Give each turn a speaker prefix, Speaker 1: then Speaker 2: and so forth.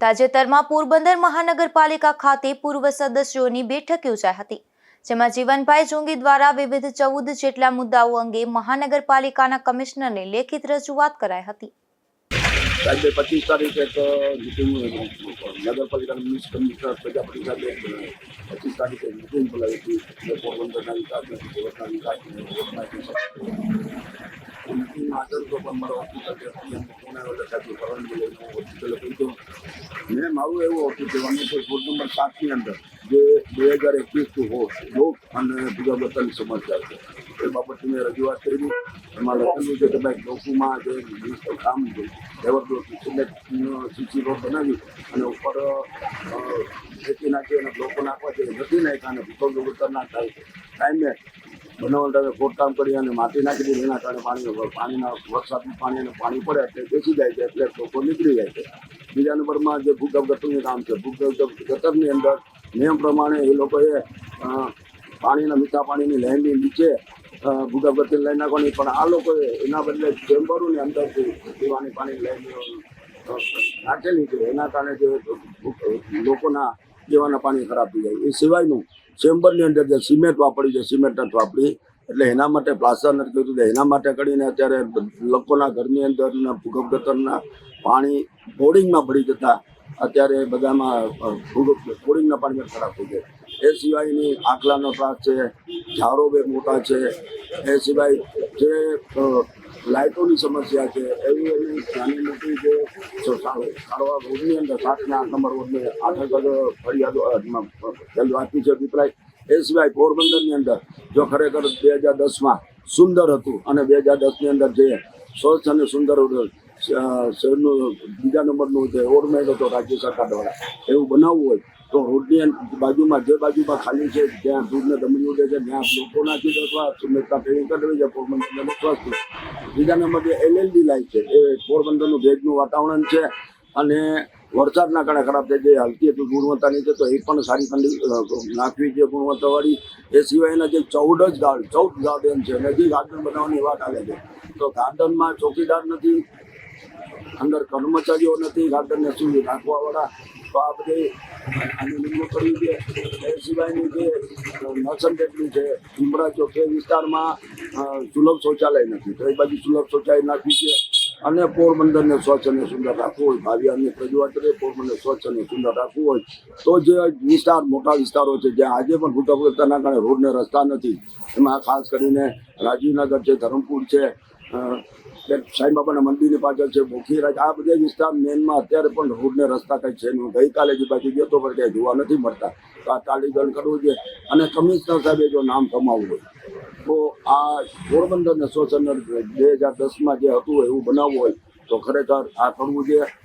Speaker 1: તાજેતરમાં પોરબંદર મહાનગરપાલિકા ખાતે પૂર્વ સદસ્યોની બેઠક યોજાઈ હતી, જેમાં જીવનભાઈ જોંગી દ્વારા વિવિધ ચૌદ જેટલા મુદ્દાઓ અંગે મહાનગરપાલિકાના કમિશનરને લેખિત રજૂઆત કરાઈ હતી.
Speaker 2: સાહેબે પચીસ તારીખે એક નગરપાલિકાના મ્યુનિસિપલ કમિશનર પ્રજાપતિ સાથે પચીસ તારીખે મિટિંગ બોલાવી હતી. પોરબંદરના વિકાસને વિકાસને મિટિંગમાં હોસ્પિટલે પહોંચ્યો મેં મારું એવું હતું કે અમે કોઈ કોડ નંબર સાતની અંદર જે બે હજાર એકવીસનું હો લોક અને બીજા બધાની સમસ્યા છે એ બાબતે મેં રજૂઆત કરી. એમાં લખેલું છે કે ભાઈ લોકોમાં જે કામ છે, જબરદસ્ત સિલેક્ટ રોડ બનાવી અને ઉપર ખેતી નાખી અને બ્લોકો નાખવા છે નથી નાખ્યા અને ભૂકંપ ગુણવત્તાના ટાઈમે બનાવવા ટાઈમે ખોટકામ કરી અને માટી નાખી દીધી. એના કારણે પાણી પાણીના વરસાદનું પાણી અને પાણી પડે એટલે બેસી જાય છે, એટલે લોકો નીકળી જાય છે. બીજા નંબરમાં જે ભૂગર્ભ ગટરનું કામ છે ભૂગર્ભ ગટરની અંદર નિયમ પ્રમાણે એ લોકોએ પાણીના મીઠા પાણીની લાઈનની નીચે ભૂગર્ભ ગટરની લાઈન નાખવાની. પણ આ લોકોએ એના બદલે ચેમ્બરોની અંદરથી પીવાની પાણીની લાઈન નાખેલી છે. એના કારણે જે લોકોના પીવાના પાણી ખરાબ થઈ જાય. એ સિવાયનું ચેમ્બરની અંદર જે સિમેન્ટ વાપરી છે, સિમેન્ટ નથી વાપરી. એટલે એના માટે પ્લાસ્ટર નથી કીધું એના માટે કરીને અત્યારે લોકોના ઘરની અંદરના ભૂગર્ભ ગટરના પાણી બોર્ડિંગમાં ભળી જતા અત્યારે બધામાં ભૂગર્ભ બોર્ડિંગના પાણી ખરાબ થઈ જાય. એ સિવાયની આકલાનો ત્રાસ છે, ઝાડો બે મોટા છે. એ સિવાય જે લાઇટોની સમસ્યા છે એવી એવી નાની મોટી જે સારવાર રોડની અંદર સાતના આઠ નંબર રોડને આઠ આગળ ફરિયાદો આપ્યું છે અભિપ્રાય. એ સિવાય પોરબંદરની અંદર જો ખરેખર બે હજાર દસમાં સુંદર હતું અને બે હજાર દસની અંદર જે સ્વચ્છ અને સુંદર શહેરનું બીજા નંબરનું જે ઓર્મેડ હતો રાજ્ય સરકાર દ્વારા, એવું બનાવવું હોય, તો રોડની બાજુમાં જે બાજુમાં ખાલી છે, જ્યાં દૂધને દમણી ઉડે છે, ત્યાં લોકો નાખી દે અથવા સુમેરતા ફેરી કરવી છે પોરબંદર સ્વસ્થ બીજા નંબર જે એલએલડી લાઈટ છે, એ પોરબંદરનું ભેજનું વાતાવરણ છે અને વરસાદના કારણે ખરાબ થઈ જે હલકી હતી ગુણવત્તાની છે, તો એ પણ સારી ઠંડી નાખવી છે ગુણવત્તાવાળી, એ સિવાયના જે ચૌદ જ ગાર્ડ, ચૌદ ગાર્ડન છે અને ગાર્ડન બનાવવાની વાત આવે છે. તો ગાર્ડનમાં ચોકીદાર નથી, અંદર કર્મચારીઓ નથી, ગાર્ડનને શું રાખવાવાળા, તો આ બધી આની નિમણૂક કરવી છે એ સિવાયની જે ટેકની છે ઉમરા ચોક વિસ્તારમાં સુલભ શૌચાલય નથી. તો બાજુ સુલભ શૌચાલય નાખવી છે અને પોરબંદરને સ્વચ્છ અને સુંદર રાખવું હોય. ભાવિ અન્ય રજૂઆત કરીએ પોરબંદર સ્વચ્છ અને સુંદર રાખવું હોય. તો જે વિસ્તાર મોટા વિસ્તારો છે જ્યાં આજે પણ ભૂકંપના કારણે રોડને રસ્તા નથી એમાં ખાસ કરીને રાજીવનગર છે ધરમપુર છે અ, કે સાંઈબાબાના મંદિરની પાછળ છે બોખીરાજ આ બધા વિસ્તાર મેનમાં અત્યારે પણ રોડને રસ્તા કંઈ છે નહીં. ગઈકાલે જે બાજુ ગયો તો પણ ક્યાંય જોવા નથી મળતા. તો આ તાલીગણ કરવું છે અને કમિશનર સાહેબે જો નામ કમાવવું હોય તો આ પોરબંદરને શોષણ બે હજાર દસમાં જે હતું, એવું બનાવવું હોય, તો ખરેખર આ કરવું છે